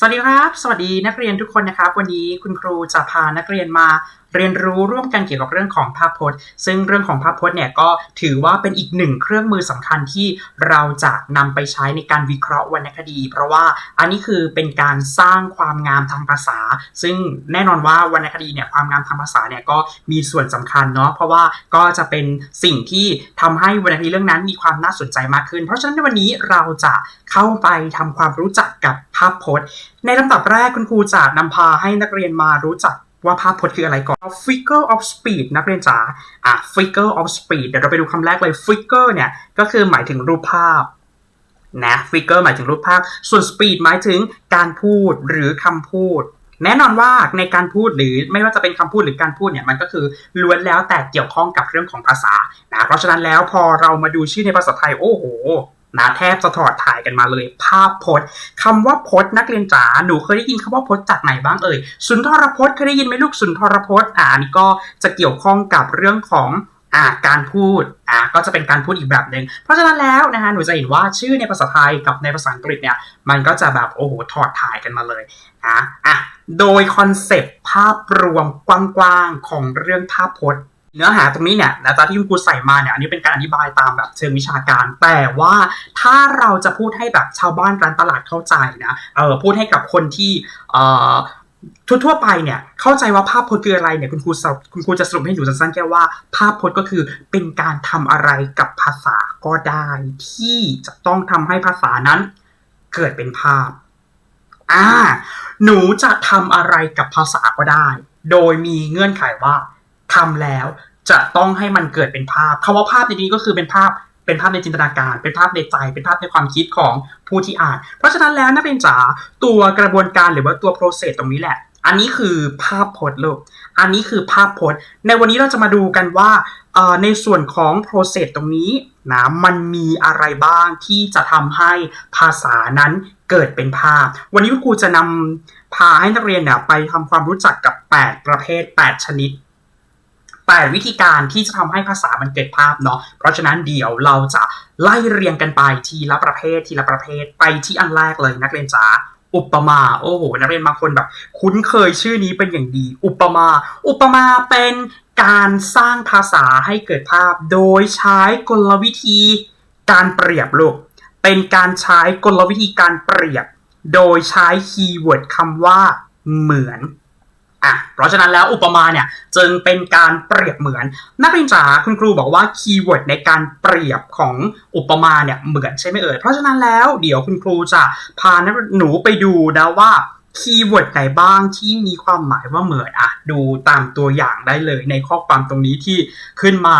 สวัสดีครับ สวัสดีนักเรียนทุกคนนะครับ วันนี้คุณครูจะพานักเรียนมาเรียนรู้ร่วมกันเกี่ยวกับเรื่องของภาพพจน์ ซึ่งเรื่องของภาพพจน์เนี่ยก็ถือว่าเป็นอีกหนึ่งเครื่องมือสำคัญที่เราจะนำไปใช้ในการวิเคราะห์วรรณคดี เพราะว่าอันนี้คือเป็นการสร้างความงามทางภาษา ซึ่งแน่นอนว่าวรรณคดีเนี่ยความงามทางภาษาเนี่ยก็มีส่วนสำคัญเนาะเพราะว่าก็จะเป็นสิ่งที่ทำให้วรรณคดีเรื่องนั้นมีความน่าสนใจมากขึ้น เพราะฉะนั้นในวันนี้เราจะเข้าไปทำความรู้จักกับภาพพจน์ ในลำดับแรกคุณครูจะนำพาให้นักเรียนมารู้จัก ว่าภาพพจน์คืออะไรก่อน figure of speed นักเรียนจ๋า อะ figure of speed เดี๋ยวเราไปดูคำแรกเลย figure เนี่ย ก็คือหมายถึงรูปภาพนะ figure หมายถึงรูปภาพ ส่วน speed หมายถึงการพูดหรือคำพูด แน่นอนว่าในการพูดหรือไม่ว่าจะเป็นคำพูดหรือการพูดเนี่ย มันก็คือล้วนแล้วแต่เกี่ยวข้องกับเรื่องของภาษานะ เพราะฉะนั้นแล้วพอเรามาดูชื่อในภาษาไทย โอ้โห นะแทบจะถอดถ่ายกันมาเลย ภาพพจน์คำว่าพจน์นักเรียนจ๋าหนูเคยได้ยินคำว่าพจน์จากไหนบ้างเอ่ยสุนทรพจน์เคยได้ยินไหมลูกสุนทรพจน์อ่านี่ก็จะเกี่ยวข้องกับเรื่องของอ่าการพูดอ่าก็จะเป็นการพูดอีกแบบหนึ่งเพราะฉะนั้นแล้วนะคะหนูจะเห็นว่าชื่อในภาษาไทยกับในภาษาอังกฤษเนี่ยมันก็จะแบบโอ้โหถอดถ่ายกันมาเลยนะอะโดยคอนเซปต์ภาพรวมกว้างๆของเรื่องภาพพจน์ เนื้อหาตรงนี้เนี่ยนะจ๊ะที่คุณครูใส่มาเนี่ยอันนี้เป็นการอธิบายตามแบบเชิงวิชาการ แต่ว่าถ้าเราจะพูดให้แบบชาวบ้านร้านตลาดเข้าใจนะเออพูดให้กับคนที่เอ่อทั่วๆไปเนี่ยเข้าใจว่าภาพพจน์คืออะไรเนี่ยคุณครูคุณครูจะสรุปให้หนูสั้นๆแค่ว่า ภาพพจน์ก็คือเป็นการทำอะไรกับภาษาก็ได้ ที่จะต้องทำให้ภาษานั้น เกิดเป็นภาพอ่าหนูจะทำอะไรกับภาษาก็ได้ โดยมีเงื่อนไขว่า ทำแล้วจะต้องให้มันเกิดเป็นภาพคำว่าภาพในนี้ก็คือเป็นภาพเป็นภาพในจินตนาการ เป็นภาพในใจ เป็นภาพในความคิดของผู้ที่อ่าน เพราะฉะนั้นแล้วนักเรียนจ๋าตัวกระบวนการหรือว่าตัว process ตรงนี้แหละ อันนี้คือภาพพจน์ลูกอันนี้คือภาพพจน์ ในวันนี้เราจะมาดูกันว่าในส่วนของ process ตรงนี้นะมันมีอะไรบ้างที่จะทำให้ภาษานั้นเกิดเป็นภาพ วันนี้คุณครูจะนำพาให้นักเรียนเนี่ยไปทำความรู้จักกับ 8 ประเภท 8 ชนิด 8 วิธีการที่จะทำให้ภาษามันเกิดภาพเนาะ เพราะฉะนั้นเดี๋ยวเราจะไล่เรียงกันไปทีละประเภททีละประเภทไปที่อันแรกเลยนักเรียนจ๋าอุปมา โอ้โห นักเรียนบางคนแบบ คุ้นเคยชื่อนี้เป็นอย่างดี อุปมา อุปมาเป็นการสร้างภาษาให้เกิดภาพ โดยใช้กลวิธีการเปรียบลูก เป็นการใช้กลวิธีการเปรียบ โดยใช้คีย์เวิร์ดคำว่าเหมือน อะเพราะฉะนั้นแล้วอุปมาเนี่ยจึงเป็นการเปรียบเหมือน นักเรียนจ๋าคุณครูบอกว่าคีย์เวิร์ดในการเปรียบของอุปมาเนี่ยเหมือนใช่ไหมเอ่ยเพราะฉะนั้นแล้วเดี๋ยวคุณครูจะพานักหนูไปดูนะว่าคีย์เวิร์ดไหนบ้างที่มีความหมายว่าเหมือนอะ ดูตามตัวอย่างได้เลยในข้อความตรงนี้ที่ขึ้นมา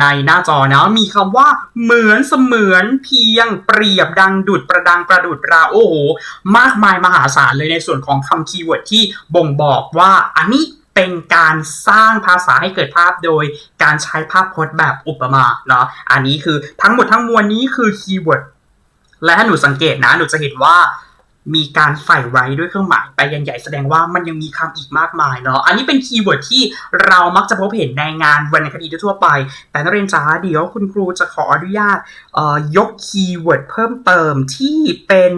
ในหน้าจอนะมีคำว่าเหมือนเสมือนเพียงเปรียบดังดุดประดังประดุดราโอ้โหมากมายมหาศาลเลยในส่วนของคำคีย์เวิร์ดที่บ่งบอกว่าอันนี้เป็นการสร้างภาษาให้เกิดภาพโดยการใช้ภาพพจน์แบบอุปมาเนาะอันนี้คือทั้งหมดทั้งมวลนี้คือคีย์เวิร์ดและถ้าหนูสังเกตนะหนูจะเห็นว่า มีการใส่ไว้ด้วยเครื่องหมายไปยันใหญ่แสดงว่ามันยังมีคำอีกมากมายเนาะอันนี้เป็นคีย์เวิร์ดที่เรามักจะพบเห็นในงานวรรณคดีทั่วไป แต่นักเรียนจ๋าเดี๋ยวคุณครูจะขออนุญาตยกคีย์เวิร์ดเพิ่มเติมที่เป็น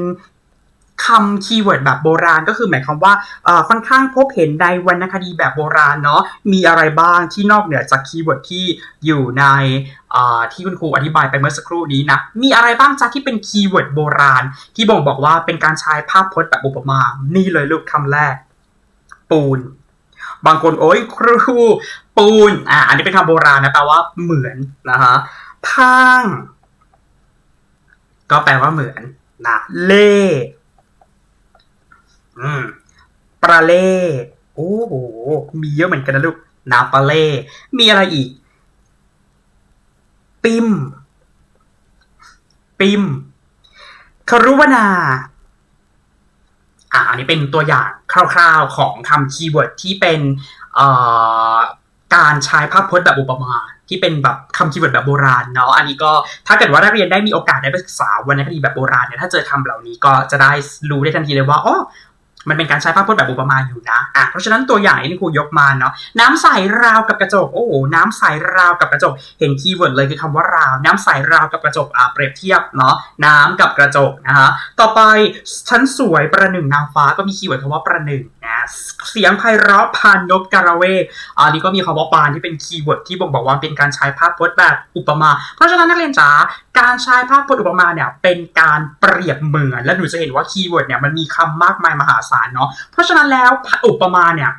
คำคีย์เวิร์ดแบบโบราณก็คือหมายความว่าค่อนข้างพบเห็นในวรรณคดีแบบโบราณเนาะมีอะไรบ้างที่นอกเหนือจากคีย์เวิร์ดที่อยู่ในที่คุณครูอธิบายไปเมื่อสักครู่นี้นะ มีอะไรบ้างจ๊ะที่เป็นคีย์เวิร์ดโบราณ ที่บ่งบอกว่าเป็นการใช้ภาพพจน์แบบอุปมา นี่เลยลูกคำแรก ปูน บางคนโอ้ยครูปูน อ่าอันนี้เป็นคำโบราณนะแปลว่าเหมือนนะฮะพาง ก็แปลว่าเหมือนนะเล่ อืมประเล่โอ้โหมีเยอะเหมือนกันนะลูกนาปลาเล่มีอะไรอีก ปิม ปิมครุวนา อ่า อันนี้เป็นตัวอย่างคร่าว ๆของคำคีย์เวิร์ดที่เป็นอ่อการใช้ภาพพจน์แบบอุปมา ที่เป็นแบบคำคีย์เวิร์ดแบบโบราณเนาะ อันนี้ก็ถ้าเกิดว่านักเรียนได้มีโอกาสได้ไปศึกษาวรรณคดีแบบโบราณเนี่ย ถ้าเจอคำเหล่านี้ก็จะได้รู้ได้ทันทีเลยว่า อ๋อ มันเป็นการใช้ภาพพจน์แบบอุปมาอยู่นะอะเพราะฉะนั้นตัวอย่างที่ครูยกมาเนาะน้ำใสราวกับกระจก โอ้โหน้ำใสราวกับกระจก เห็นคีย์เวิร์ดเลยคือคำว่าราว น้ำใสราวกับกระจกอะเปรียบเทียบเนาะน้ำกับกระจกนะฮะต่อไปชั้นสวยประหนึ่งนางฟ้าก็มีคีย์เวิร์ดคำว่าประหนึ่งเสียงไพเราะพานนกกระเวอันนี้ก็มีคำว่าปานที่เป็นคีย์เวิร์ดที่บ่งบอกว่าเป็นการใช้ภาพพจน์แบบอุปมา เพราะฉะนั้นนักเรียนจ๋า การใช้ภาพพจน์อุปมาเนี่ยเป็นการเปรียบเหมือน และหนูจะเห็นว่าคีย์เวิร์ดเนี่ยมันมีคำมากมายมหาศาลเนาะ เพราะฉะนั้นแล้วอุปมาเนี่ย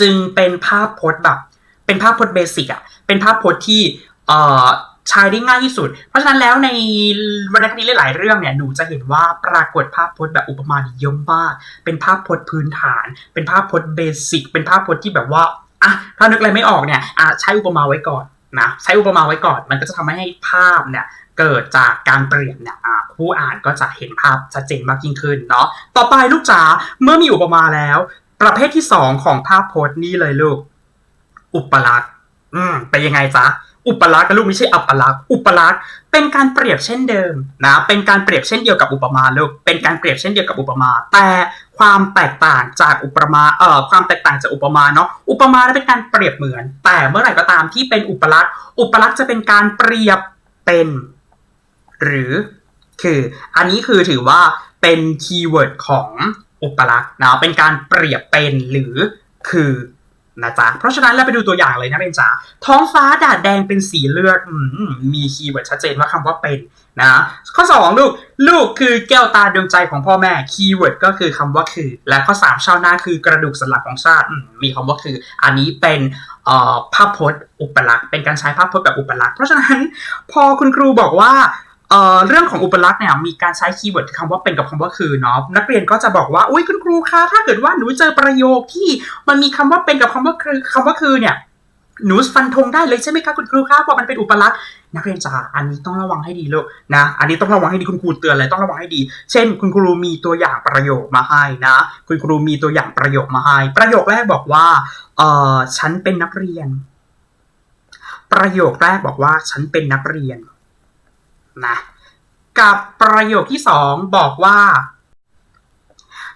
จึงเป็นภาพพจน์แบบ เป็นภาพพจน์เบสิกอะเป็นภาพพจน์ที่เอ่อ ใช้ได้ง่ายที่สุด เพราะฉะนั้นแล้วในวรรณคดีหลาย ๆ เรื่องเนี่ยหนูจะเห็นว่าปรากฏภาพพจน์แบบอุปมาเยอะมากเป็นภาพพจน์พื้นฐาน เป็นภาพพจน์เบสิกเป็นภาพพจน์ที่แบบว่าอะถ้านึกอะไรไม่ออกเนี่ยอะใช้อุปมาไว้ก่อนนะใช้อุปมาไว้ก่อน มันก็จะทำให้ภาพเนี่ยเกิดจากการเปลี่ยนเนี่ยผู้อ่านก็จะเห็นภาพชัดเจนมากยิ่งขึ้นเนาะต่อไปลูกจ๋าเมื่อมีอุปมาแล้ว ประเภทที่สองของภาพพจน์นี่เลยลูก อุปลักษณ์ อืมเป็นยังไงจ๊ะอุปลักษณ์กับลูกไม่ใช่อัปลักษณ์อุปลักษณ์เป็นการเปรียบเช่นเดิมนะเป็นการเปรียบเช่นเดียวกับอุปมาลูกเป็นการเปรียบเช่นเดียวกับอุปมา แต่ความแตกต่างจากอุปมาเอ่อความแตกต่างจากอุปมาเนาะอุปมาเป็นการเปรียบเหมือน แต่เมื่อไหร่ก็ตามที่เป็นอุปลักษณ์อุปลักษณ์จะเป็นการเปรียบเป็น หรือ คือ อันนี้คือถือว่าเป็นคีย์เวิร์ดของอุปลักษณ์นะเป็นการเปรียบเป็นหรือคือ นะจ๊ะ เพราะฉะนั้นเราไปดูตัวอย่างเลยนะเป็นจ๋าท้องฟ้าดาดแดงเป็นสีเลือดอมีคีย์เวิร์ดชัดเจนว่าคำว่าเป็นนะข้อ 2 ลูก ลูกคือแก้วตาดวงใจของพ่อแม่คีย์เวิร์ดก็คือคำว่าคือ และข้อ 3 ชาวนาคือกระดูกสันหลังของชาติมีคำว่าคือ อันนี้เป็นภาพพจน์อุปลักษณ์เป็นการใช้ภาพพจน์แบบอุปลักษณ์เพราะฉะนั้นพอคุณครูบอกว่า เอ่อเรื่องของอุปลักษณ์เนี่ยมีการใช้คีย์เวิร์ดคำว่าเป็นกับคำว่าคือเนาะนักเรียนก็จะบอกว่าอุ้ยคุณครูคะถ้าเกิดว่าหนูเจอประโยคที่มันมีคำว่าเป็นกับคำว่าคือคำว่าคือเนี่ยหนูฟันธงได้เลยใช่ไหมคะคุณครูคะว่ามันเป็นอุปลักษณ์นักเรียนจ๋าอันนี้ต้องระวังให้ดีลูกนะ อันนี้ต้องระวังให้ดีคุณครูเตือนเลยต้องระวังให้ดี เช่น คุณครูมีตัวอย่างประโยคมาให้นะ คุณครูมีตัวอย่างประโยคมาให้ ประโยคแรกบอกว่าเออฉันเป็นนักเรียน ประโยคแรกบอกว่า ฉันเป็นนักเรียน นะกับประโยคที่สองบอกว่า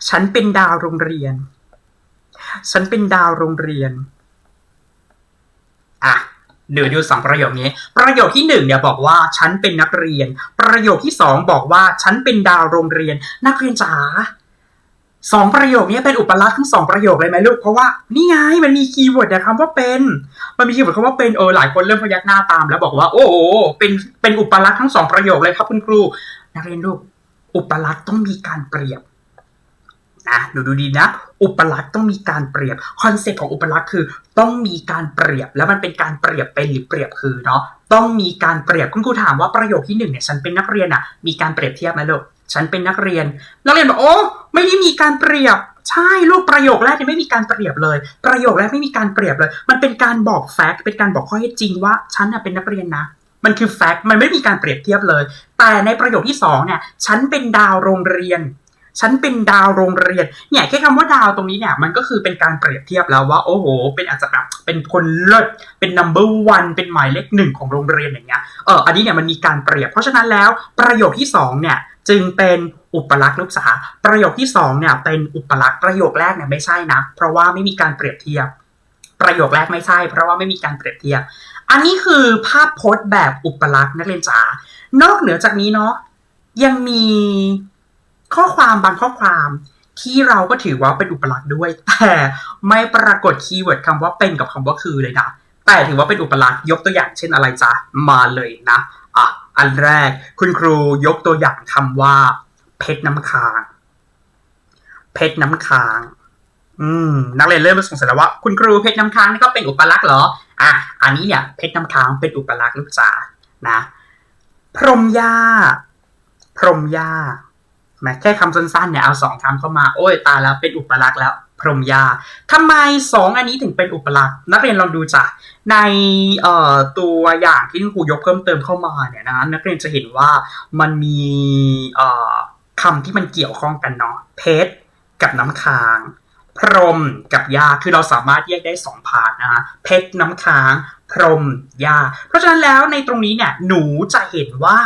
ฉันเป็นดาวโรงเรียน ฉันเป็นดาวโรงเรียน อะเดี๋ยวดูสองประโยคนี้ ประโยคที่หนึ่งเนี่ยบอกว่า ฉันเป็นนักเรียน ประโยคที่สองบอกว่า ฉันเป็นดาวโรงเรียน นักเรียนจ๋า สองประโยคนี้เป็นอุปลักษณ์ทั้งสองประโยคเลยไหมลูก เพราะว่านี่ไงมันมีคีย์เวิร์ดนะคำว่าเป็น มันมีคีย์เวิร์ดคำว่าเป็นเออหลายคนเริ่มพยักหน้าตาม แล้วบอกว่า โอ้โหเป็นเป็นอุปลักษณ์ทั้งสองประโยคเลยครับคุณครูนักเรียนลูกอุปลักษณ์ต้องมีการเปรียบนะดูดูดีนะ อุปลักษณ์ต้องมีการเปรียบคอนเซ็ปต์ของอุปลักษณ์คือ ต้องมีการเปรียบแล้วมันเป็นการเปรียบเป็นหรือเปรียบคือเนาะต้องมีการเปรียบคุณครูถามว่าประโยคที่หนึ่งเนี่ยฉันเป็นนักเรียนอะมีการเปรียบเทียบไหมลูก ฉันเป็นนักเรียน นักเรียนบอกโอ้ไม่ได้มีการเปรียบ ใช่ลูกประโยคแรกเนี่ไม่มีการเปรียบเลย ประโยคแรกไม่มีการเปรียบเลย มันเป็นการบอกแฟกต์เป็นการบอกข้อเท็จจริงว่าฉันเป็นนักเรียนนะมันคือแฟกต์มันไม่มีการเปรียบเทียบเลย แต่ในประโยคที่สองเนี่ยฉันเป็นดาวโรงเรียน ฉันเป็นดาวโรงเรียนเนี่ยแค่คำว่าดาวตรงนี้เนี่ยมันก็คือเป็นการเปรียบเทียบแล้วว่า โอ้โห เป็นอาจจะแบบเป็นคนเลิศเป็น number one เป็นหมายเลขหนึ่งของโรงเรียนอย่างเงี้ยเอออันนี้เนี่ยมันมีการเปรียบ เพราะฉะนั้นแล้วประโยคที่สองเนี่ย จึงเป็นอุปลักษณ์ลูกษาประโยคที่สองเนี่ยเป็นอุปลักษณ์ประโยคแรกเนี่ยไม่ใช่นะ เพราะว่าไม่มีการเปรียบเทียบ ประโยคแรกไม่ใช่ เพราะว่าไม่มีการเปรียบเทียบ อันนี้คือภาพพจน์แบบอุปลักษณ์นักเรียนจ๋านอกเหนือจากนี้เนาะยังมีข้อความบางข้อความที่เราก็ถือว่าเป็นอุปลักษณ์ด้วย แต่ไม่ปรากฏคีย์เวิร์ดคำว่าเป็นกับคำว่าคือเลยนะแต่ถือว่าเป็นอุปลักษณ์ยกตัวอย่างเช่นอะไรจ๊ะมาเลยนะ อันแรกคุณครูยกตัวอย่างคำว่า เพชรน้ำค้าง เพชรน้ำค้าง อืม นักเรียนเริ่มสงสัยแล้วว่า คุณครูเพชรน้ำค้างนี่ก็เป็นอุปลักษณ์เหรอ อะ อันนี้เนี่ยเพชรน้ำค้างเป็นอุปลักษณ์ลูกจ๋านะ พรมยาพรมยาแม้แค่คำสั้นๆเนี่ยเอาสองคำเข้ามา โอ้ยตาแล้วเป็นอุปลักษณ์แล้ว พรมยาทำไมสองอันนี้ถึงเป็นอุปลักษณ์นักเรียนลองดูจ้ะในเอ่อตัวอย่างที่ครูยกเพิ่มเติมเข้ามาเนี่ยนะนักเรียนจะเห็นว่ามันมีเอ่อคำที่มันเกี่ยวข้องกันเนาะเพชรกับน้ำค้าง พรมกับยาคือเราสามารถแยกได้สองพาร์ทนะฮะเพชรน้ำค้าง พรมยา เพราะฉะนั้นแล้วในตรงนี้เนี่ยหนูจะเห็นว่า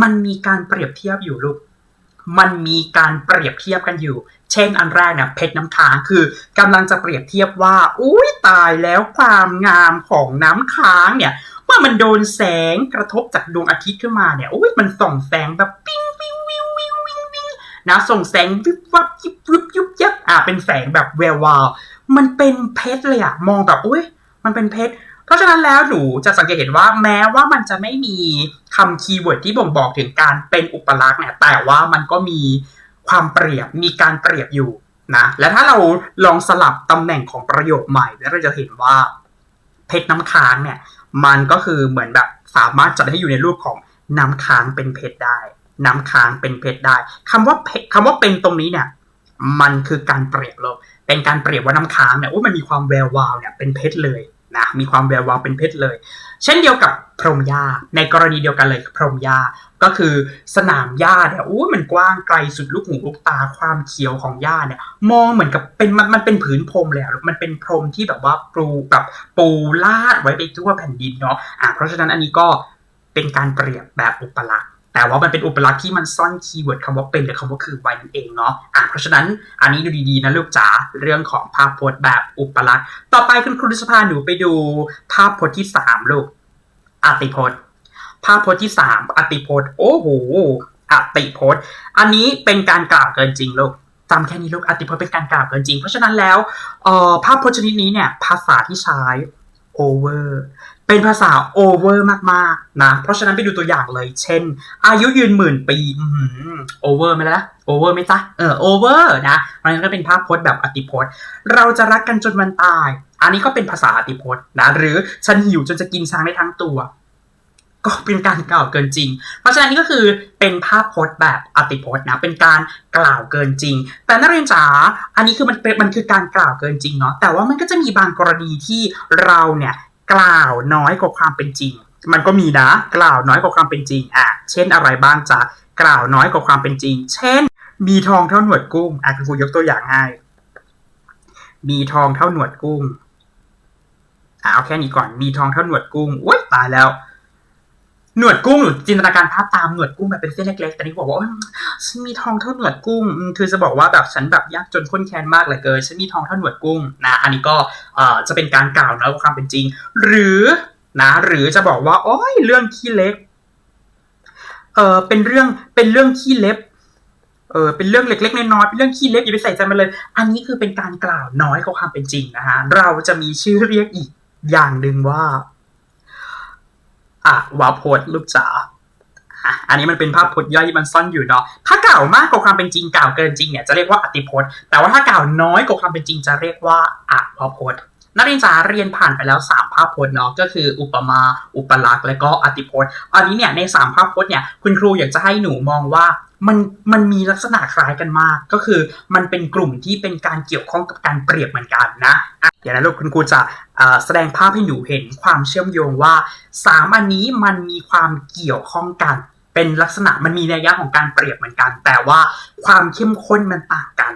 มันมีการเปรียบเทียบอยู่ลูกมันมีการเปรียบเทียบกันอยู่ เช่นอันแรกเนี่ยเพชรน้ำค้างคือกำลังจะเปรียบเทียบว่า อุ้ยตายแล้วความงามของน้ำค้างเนี่ยเมื่อมันโดนแสงกระทบจากดวงอาทิตย์ขึ้นมาเนี่ยอุ้ยมันส่องแสงแบบปิ้งปิ้งวิววิววิววิวนะส่งแสงวิบวับยิบยุบยุบยับอ่าเป็นแสงแบบแวววาวมันเป็นเพชรเลยอะมองแบบอุ้ยมันเป็นเพชรเพราะฉะนั้นแล้วหนูจะสังเกตเห็นว่าแม้ว่ามันจะไม่มีคำคีย์เวิร์ดที่บ่งบอกถึงการเป็นอุปลักษณ์เนี่ยแต่ว่ามันก็มี ความเปรียบมีการเปรียบอยู่นะและถ้าเราลองสลับตำแหน่งของประโยคใหม่แล้วเราจะเห็นว่าเพชรน้ำค้างเนี่ย มันก็คือเหมือนแบบสามารถจัดให้อยู่ในรูปของน้ำค้างเป็นเพชรได้น้ำค้างเป็นเพชรได้คำว่าเพคำว่าเป็นตรงนี้เนี่ย มันคือการเปรียบเลยเป็นการเปรียบว่าน้ำค้างเนี่ยโอ้มันมีความแวววาวเนี่ยเป็นเพชรเลยนะมีความแวววาวเป็นเพชรเลย เช่นเดียวกับพรมหญ้าในกรณีเดียวกันเลยพรมหญ้าก็คือสนามหญ้าเนี่ยโอ้มันกว้างไกลสุดลูกหูลูกตาความเขียวของหญ้าเนี่ย มองเหมือนกับเป็นมันมันเป็นผืนพรมเลยอะมันเป็นพรมที่แบบว่าปูแบบปูลาดไว้ไปทั่วแผ่นดินเนาะอะเพราะฉะนั้นอันนี้ก็เป็นการเปรียบแบบอุปลักษณ์ แต่ว่ามันเป็นอุปลักษณ์ที่มันซ่อนคีย์เวิร์ดคำว่าเป็นหรือคำว่าคือไว้นั่นเองเนาะอะเพราะฉะนั้นอันนี้ดูดีๆนะลูกจ๋าเรื่องของภาพพจน์แบบอุปลักษณ์ ต่อไปคุณครูจะพาหนูไปดูภาพพจน์ที่สามลูกอติพจน์ ภาพพจน์ที่สามอติพจน์โอ้โหอติพจน์ อันนี้เป็นการกล่าวเกินจริงลูกจำแค่นี้ลูกอติพจน์เป็นการกล่าวเกินจริง เพราะฉะนั้นแล้วเอ่อภาพพจน์ชนิดนี้เนี่ยภาษาที่ใช้ over เป็นภาษา over มากๆ นะ เพราะฉะนั้นไปดูตัวอย่างเลย เช่น อายุยืนหมื่นปีอืม over ไหมล่ะ over ไหมจ๊ะ เออ over นะมันก็เป็นภาพพจน์แบบอติพจน์ เราจะรักกันจนวันตาย อันนี้ก็เป็นภาษาอติพจน์นะ หรือฉันหิวจนจะกินช้างได้ทั้งตัว ก็เป็นการกล่าวเกินจริง เพราะฉะนั้นนี่ก็คือเป็นภาพพจน์แบบอติพจน์นะ เป็นการกล่าวเกินจริง แต่นักเรียนจ๋า อันนี้คือมันเป็นมันคือการกล่าวเกินจริงเนาะ แต่ว่ามันก็จะมีบางกรณีที่เราเนี่ยกล่าวน้อยกว่าความเป็นจริง มันก็มีนะ กล่าวน้อยกว่าความเป็นจริง อะ เช่นอะไรบ้างจ๊ะ กล่าวน้อยกว่าความเป็นจริง เช่น มีทองเท่าหนวดกุ้ง อะคุณครูยกตัวอย่างให้ มีทองเท่าหนวดกุ้ง อะเอาแค่นี้ก่อน มีทองเท่าหนวดกุ้งอุ้ยตายแล้ว หนวดกุ้งหรือจินตนาการภาพตามหนวดกุ้งแบบเป็นเส้นเล็กๆ แต่นี่บอกว่าฉันมีทองเท่าหนวดกุ้ง คือจะบอกว่าแบบฉันแบบยากจนข้นแค้นมากเลยเกินฉันมีทองเท่าหนวดกุ้งนะอันนี้ก็เอ่อจะเป็นการกล่าวนะความเป็นจริง หรือนะ หรือจะบอกว่าโอ้ยเรื่องขี้เล็กเออเป็นเรื่องเป็นเรื่องขี้เล็บเออเป็นเรื่องเล็กๆน้อยๆเป็นเรื่องขี้เล็บอย่าไปใส่ใจมันเลย อันนี้คือเป็นการกล่าวน้อยกว่าความเป็นจริงนะฮะเราจะมีชื่อเรียกอีกอย่างหนึ่งว่า อะวาโพจน์ลูกจ๋าอันนี้มันเป็นภาพพจน์ย่อยที่มันซ่อนอยู่เนาะ ถ้ากล่าวมากกว่าความเป็นจริงกล่าวเกินจริงเนี่ยจะเรียกว่าอติพจน์ แต่ว่าถ้ากล่าวน้อยกว่าความเป็นจริงจะเรียกว่าอะวาพด นักเรียนจ๋าเรียนผ่านไปแล้ว 3 ภาพพจน์เนาะก็คืออุปมา อุปลักษณ์และก็อติพจน์ อันนี้เนี่ยใน 3 ภาพพจน์เนี่ยคุณครูอยากจะให้หนูมองว่ามันมันมีลักษณะคล้ายกันมาก ก็คือมันเป็นกลุ่มที่เป็นการเกี่ยวข้องกับการเปรียบเหมือนกันนะอะเดี๋ยวนะลูกคุณครูจะแสดงภาพให้หนูเห็นความเชื่อมโยงว่า 3 อันนี้มันมีความเกี่ยวข้องกัน เป็นลักษณะมันมีนัยยะของการเปรียบเหมือนกัน แต่ว่าความเข้มข้นมันต่างกัน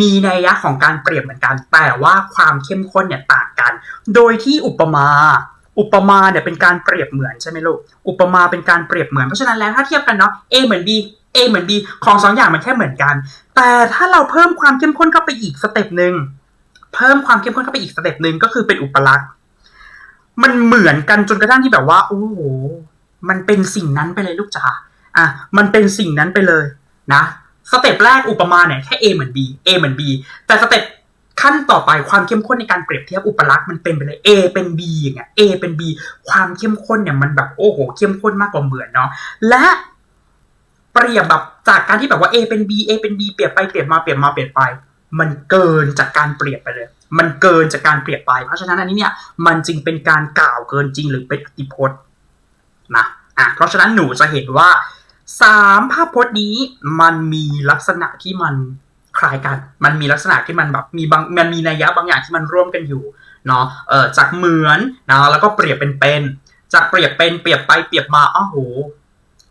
มีนัยยะของการเปรียบเหมือนกัน แต่ว่าความเข้มข้นเนี่ยต่างกัน โดยที่อุปมา อุปมาเนี่ยเป็นการเปรียบเหมือนใช่ไหมลูก อุปมาเป็นการเปรียบเหมือน เพราะฉะนั้นแล้วถ้าเทียบกันเนาะ A เหมือน B A เหมือน B ของสองอย่างมันแค่เหมือนกัน แต่ถ้าเราเพิ่มความเข้มข้นเข้าไปอีกสเต็ปหนึ่ง เพิ่มความเข้มข้นเข้าไปอีกสเต็ปหนึ่งก็คือเป็นอุปลักษณ์ มันเหมือนกันจนกระทั่งที่แบบว่า โอ้โห มันเป็นสิ่งนั้นไปเลยลูกจ๋า อะ มันเป็นสิ่งนั้นไปเลยนะ สเต็ปแรกอุปมาเนี่ยแค่ A เหมือน B A เหมือน B แต่สเต็ปขั้นต่อไปความเข้มข้นในการเปรียบเทียบอุปลักษณ์มันเป็นไปเลย A เป็น B อย่างเงี้ย A เป็น B ความเข้มข้นเนี่ยมันแบบโอ้โหเข้มข้นมากกว่าเหมือนเนาะและเปรียบแบบจากการที่แบบว่า A เป็น B A เป็น B เปรียบไปเปรียบมาเปรียบมาเปรียบไป มันเกินจากการเปรียบไปเลย มันเกินจากการเปรียบไป เพราะฉะนั้นอันนี้เนี่ยมันจึงเป็นการกล่าวเกินจริงหรือเป็นอติพจน์นะอะเพราะฉะนั้นหนูจะเห็นว่า สามภาพพจน์นี้มันมีลักษณะที่มันคล้ายกัน มันมีลักษณะที่มันแบบมีบางมันมีนัยยะบางอย่างที่มันร่วมกันอยู่เนาะเออจากเหมือนนะแล้วก็เปรียบเป็นเป็นจากเปรียบเป็นเปรียบไปเปรียบมาอ้าวโห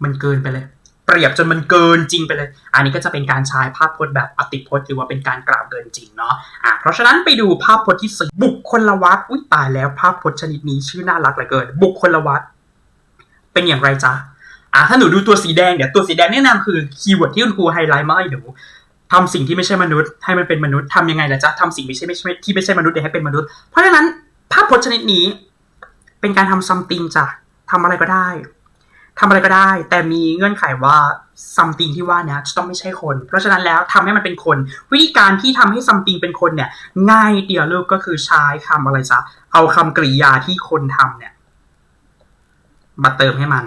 มันเกินไปเลย เปรียบจนมันเกินจริงไปเลย อันนี้ก็จะเป็นการใช้ภาพพจน์แบบอติพจน์หรือว่าเป็นการกล่าวเกินจริงเนาะอะเพราะฉะนั้นไปดูภาพพจน์ที่สี่บุคคลวัตอุ้ยตายแล้วภาพพจน์ชนิดนี้ชื่อน่ารักเหลือเกิน บุคคลวัตเป็นอย่างไรจ๊ะ อะถ้าหนูดูตัวสีแดงเนี่ยตัวสีแดงเนี่ยนะคือคีย์เวิร์ดที่คุณครูไฮไลท์มาให้หนูทำสิ่งที่ไม่ใช่มนุษย์ ให้มันเป็นมนุษย์ทำยังไงล่ะจ๊ะทำสิ่งไม่ใช่ไม่ใช่ที่ไม่ใช่มนุษย์เดี๋ยวให้เป็นมนุษย์ เพราะฉะนั้นภาพพจน์ชนิดนี้เป็นการทำ something จ้ะทำอะไรก็ได้ทำอะไรก็ได้ แต่มีเงื่อนไขว่า something ที่ว่านี้จะต้องไม่ใช่คน เพราะฉะนั้นแล้วทำให้มันเป็นคน วิธีการที่ทำให้ something เป็นคนเนี่ย ง่ายเดียวลูกก็คือใช้คำอะไรจ๊ะเอาคำกริยาที่คนทำเนี่ยมาเติมให้มัน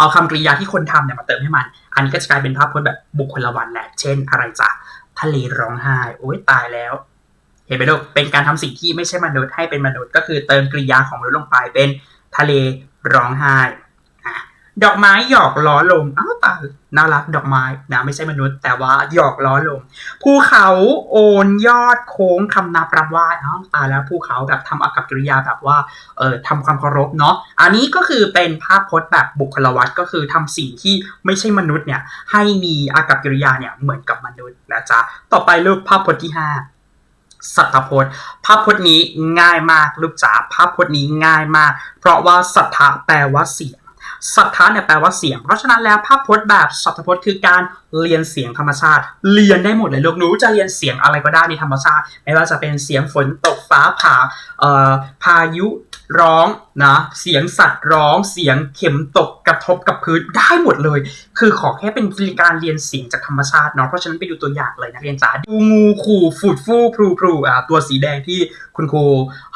เอาคำกริยาที่คนทำเนี่ยมาเติมให้มัน อันนี้ก็จะกลายเป็นภาพพจน์แบบบุคคลวันแหละ เช่น อะไรจ้ะทะเลร้องไห้ โอ้ยตายแล้ว เห็นไหมลูกเป็นการทำสิ่งที่ไม่ใช่มนุษย์ให้เป็นมนุษย์ก็คือเติมกริยาของมนุษย์ลงไปเป็นทะเลร้องไห้ ดอกไม้หยอกล้อลมอ้าวตาน่ารักดอกไม้นะไม่ใช่มนุษย์ แต่ว่าหยอกล้อลมภูเขาโอนยอดโค้งคำนับรับไหว่าอ้าวตาแล้วภูเขาแบบทำอากับกิริยาแบบว่าเอ่อทำความเคารพเนาะอันนี้ก็คือเป็นภาพพจน์แบบบุคลวัตก็คือทำสิ่งที่ไม่ใช่มนุษย์เนี่ยให้มีอากับกิริยาเนี่ยเหมือนกับมนุษย์นะจ๊ะต่อไปรูปภาพพจน์ที่5สัทธพจน์ภาพพจน์นี้ง่ายมากลูกจ๋าภาพพจน์นี้ง่ายมาก เพราะว่าสัทธะแปลว่าเสียง สัทธะเนี่ยแปลว่าเสียง เพราะฉะนั้นแล้วภาพพจน์แบบสัทพจน์คือการเรียนเสียงธรรมชาติ เรียนได้หมดเลยลูกหนูจะเรียนเสียงอะไรก็ได้ในธรรมชาติ ไม่ว่าจะเป็นเสียงฝนตกฟ้าผ่าเอ่อพายุ ร้องนะ เสียงสัตว์ร้องเสียงเข็มตกกระทบกับพื้นได้หมดเลย คือขอแค่เป็นการเรียนเสียงจากธรรมชาติเนาะเพราะฉะนั้นไปดูตัวอย่างเลยนักเรียนจ๋าดูงูขู่ฝูดฟู่พลูพลูอ่าตัวสีแดงที่คุณครู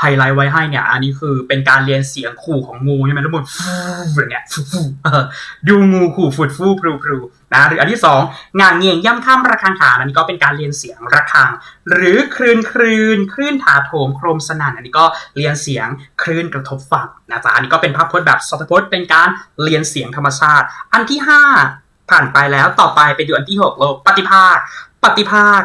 ไฮไลท์ไว้ให้เนี่ยอันนี้คือเป็นการเรียนเสียงขู่ของงูใช่ไหมแล้วมันฟูอย่างเงี้ยดูงูขู่ฝูดฟู่พลูพลู นะหรืออันที่สองงานเงียงย่ำข้ามระฆังขานอันนี้ก็เป็นการเรียนเสียงระฆัง หรือคลื่นคลื่นคลื่นถาโถมโครมสนั่นอันนี้ก็เรียนเสียงคลื่นกระทบฝั่งนะจ๊ะอันนี้ก็เป็นภาพพจน์แบบสัทพจน์เป็นการเรียนเสียงธรรมชาติ อันที่ห้าผ่านไปแล้วต่อไปไปดูอันที่หกโลกปฏิภาคปฏิภาค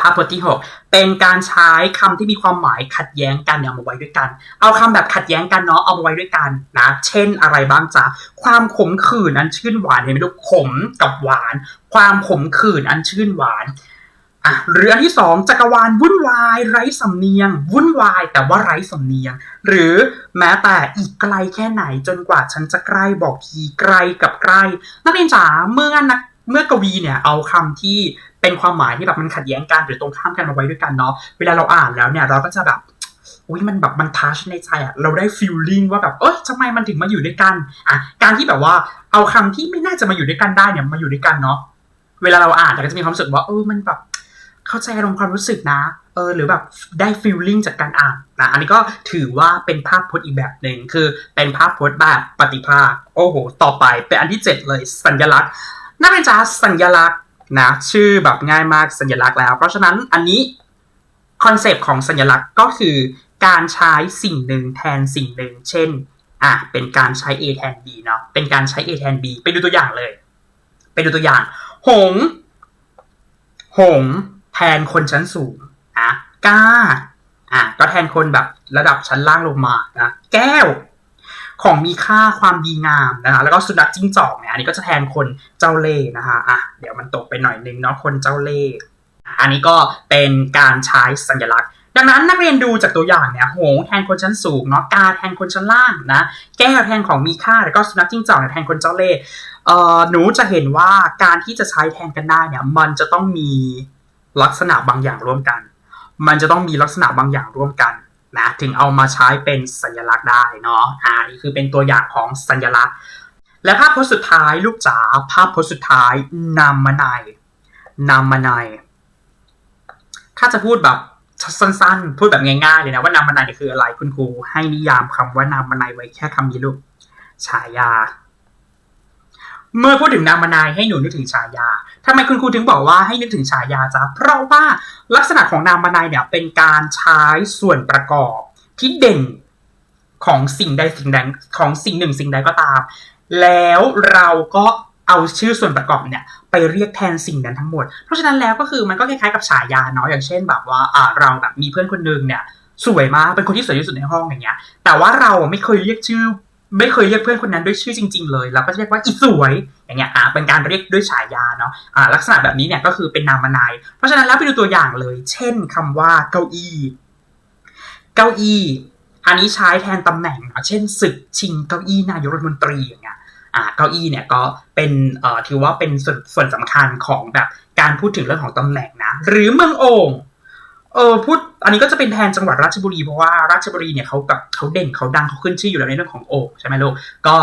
ภาพพจน์ที่ 6 เป็นการใช้คำที่มีความหมายขัดแย้งกันเนี่ยเอามาไว้ด้วยกัน เอาคำแบบขัดแย้งกันเนาะเอามาไว้ด้วยกันนะ เช่นอะไรบ้างจ๊ะ ความขมขื่นอันชื่นหวานเห็นไหมลูกขมกับหวาน ความขมขื่นอันชื่นหวานอะหรืออันที่สองจักรวาลวุ่นวาย ไร้สำเนียง วุ่นวายแต่ว่าไร้สำเนียง หรือแม้แต่อีกไกลแค่ไหนจนกว่าฉันจะใกล้บอกทีไกลกับใกล้ นักเรียนจ๋าเมื่อนัก เมื่อกวีเนี่ยเอาคำที่เป็นความหมายที่แบบมันขัดแย้งกันหรือตรงข้ามกันมาไว้ด้วยกันเนาะเวลาเราอ่านแล้วเนี่ยเราก็จะแบบอุ้ยมันแบบมันทัชในใจอะเราได้ฟีลลิ่งว่าแบบเอ้ยทำไมมันถึงมาอยู่ด้วยกันอะการที่แบบว่าเอาคำที่ไม่น่าจะมาอยู่ด้วยกันได้เนี่ยมาอยู่ด้วยกันเนาะเวลาเราอ่านเราก็จะมีความรู้สึกว่าเออมันแบบเข้าใจอารมณ์ความรู้สึกนะเออหรือแบบได้ฟีลลิ่งจากการอ่านนะอันนี้ก็ถือว่าเป็นภาพพจน์อีกแบบหนึ่งคือเป็นภาพพจน์แบบปฏิภาคโอ้โห ต่อไปเป็นอันที่เจ็ดเลยสัญลักษณ์ น่าเป็นจ้าสัญลักษณ์นะชื่อแบบง่ายมากสัญลักษณ์แล้ว เพราะฉะนั้นอันนี้คอนเซปต์ของสัญลักษณ์ก็คือการใช้สิ่งหนึ่งแทนสิ่งหนึ่ง เช่นอะเป็นการใช้ A แทน B เนาะเป็นการใช้ A แทน B ไปดูตัวอย่างเลย ไปดูตัวอย่าง หง หง แทนคนชั้นสูงอะกล้าอะก็แทนคนแบบระดับชั้นล่างลงมานะแก้ว ของมีค่าความดีงามนะคะแล้วก็สุนัขจิ้งจอกเนี่ยอันนี้ก็จะแทนคนเจ้าเล่ห์นะคะอะเดี๋ยวมันตกไปหน่อยนึงเนาะคนเจ้าเล่ห์อันนี้ก็เป็นการใช้สัญลักษณ์ ดังนั้นนักเรียนดูจากตัวอย่างเนี่ยหงแทนคนชั้นสูงเนาะกาแทนคนชั้นล่างนะแก้วแทนของมีค่าแล้วก็สุนัขจิ้งจอกเนี่ยแทนคนเจ้าเล่ห์เอ่อหนูจะเห็นว่าการที่จะใช้แทนกันได้เนี่ยมันจะต้องมีลักษณะบางอย่างร่วมกัน มันจะต้องมีลักษณะบางอย่างร่วมกัน นะถึงเอามาใช้เป็นสัญลักษณ์ได้เนาะอ่านี่คือเป็นตัวอย่างของสัญลักษณ์ และภาพพจน์สุดท้ายลูกจ๋าภาพพจน์สุดท้ายนามนายนามนายถ้าจะพูดแบบสั้นๆ พูดแบบง่ายๆเลยนะว่านามนายเนี่ยคืออะไรคุณครูให้นิยามคำว่านามนายไว้แค่คำนี้ลูกฉายา เมื่อพูดถึงนามนายให้หนูนึกถึงฉายาทำไมคุณครูถึงบอกว่าให้นึกถึงฉายาจ๊ะ เพราะว่าลักษณะของนามนายเนี่ยเป็นการใช้ส่วนประกอบที่เด่นของสิ่งใดสิ่งใดของสิ่งหนึ่งสิ่งใดก็ตาม แล้วเราก็เอาชื่อส่วนประกอบเนี่ยไปเรียกแทนสิ่งนั้นทั้งหมด เพราะฉะนั้นแล้วก็คือมันก็คล้ายๆกับฉายาเนาะอย่างเช่นแบบว่าเราแบบมีเพื่อนคนหนึงเนี่ยสวยมากเป็นคนที่สวยที่สุดในห้องอย่างเงี้ย แต่ว่าเราไม่เคยเรียกชื่อ ไม่เคยเรียกเพื่อนคนนั้นด้วยชื่อจริง ๆ เลยเราก็จะเรียกว่าอีสวย อย่างเงี้ยอ่าเป็นการเรียกด้วยฉายาเนาะอ่าลักษณะแบบนี้เนี่ยก็คือเป็นนามนาย เพราะฉะนั้นแล้วไปดูตัวอย่างเลย เช่นคำว่าเก้าอี้ เก้าอี้ อันนี้ใช้แทนตำแหน่งอะเช่นศึกชิงเก้าอี้นายกรัฐมนตรีอย่างเงี้ยอ่าเก้าอี้เนี่ยก็เป็นเอ่อถือว่าเป็นส่วนส่วนสำคัญของแบบการพูดถึงเรื่องของตำแหน่งนะ หรือเมืองโอ่ง เออพูดอันนี้ก็จะเป็นแทนจังหวัดราชบุรีเพราะว่าราชบุรีเนี่ยเขากับเขาเด่นเขาดังเขาขึ้นชื่ออยู่แล้วในเรื่องของโอ่งใช่ไหมลูกก็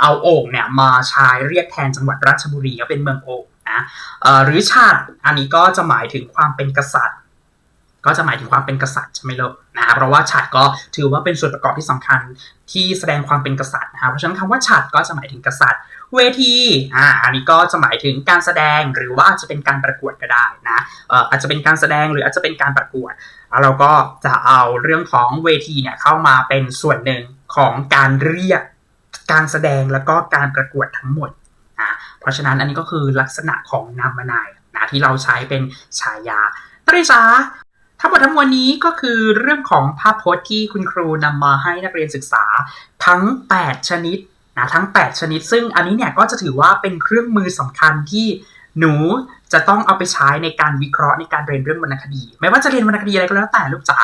เอาโอ่งเนี่ยมาใช้เรียกแทนจังหวัดราชบุรีก็เป็นเมืองโอ่งนะหรือชาติอันนี้ก็จะหมายถึงความเป็นกษัตริย์ ก็จะหมายถึงความเป็นกษัตริย์ใช่ไหมลูกนะครับเพราะว่าฉัตรก็ถือว่าเป็นส่วนประกอบที่สำคัญที่แสดงความเป็นกษัตริย์นะครับเพราะฉะนั้นคำว่าฉัตรก็จะหมายถึงกษัตริย์ เวทีอ่าอันนี้ก็จะหมายถึงการแสดงหรือว่าจะเป็นการประกวดก็ได้นะเอ่ออาจจะเป็นการแสดงหรืออาจจะเป็นการประกวดเราก็จะเอาเรื่องของเวทีเนี่ยเข้ามาเป็นส่วนหนึ่งของการเรียกการแสดงแล้วก็การประกวดทั้งหมดนะเพราะฉะนั้นอันนี้ก็คือลักษณะของนามนายนะที่เราใช้เป็นฉายานักเรียนจ๋า ทั้งหมดทั้งมวลนี้ก็คือเรื่องของภาพพจน์ที่คุณครูนำมาให้นักเรียนศึกษาทั้ง 8 ชนิดนะทั้ง 8 ชนิด ซึ่งอันนี้เนี่ยก็จะถือว่าเป็นเครื่องมือสำคัญที่ หนูจะต้องเอาไปใช้ในการวิเคราะห์ในการเรียนเรื่องวรรณคดี ไม่ว่าจะเรียนวรรณคดีอะไรก็แล้วแต่ลูกจ๋า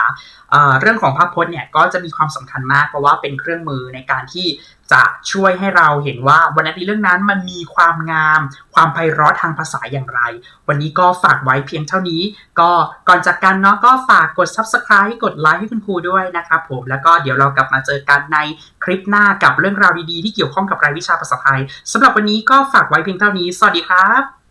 เรื่องของภาพพจน์เนี่ยก็จะมีความสำคัญมากเพราะว่าเป็นเครื่องมือในการที่จะช่วยให้เราเห็นว่าวรรณคดีเรื่องนั้นมันมีความงาม ความไพเราะทางภาษาอย่างไร วันนี้ก็ฝากไว้เพียงเท่านี้ ก็ก่อนจากกันเนาะก็ฝากกด subscribe กดไลค์ให้คุณครูด้วยนะครับผมแล้วก็เดี๋ยวเรากลับมาเจอกันในคลิปหน้ากับเรื่องราวดีๆที่เกี่ยวข้องกับรายวิชาภาษาไทยสำหรับวันนี้ก็ฝากไว้เพียงเท่านี้ สวัสดีครับ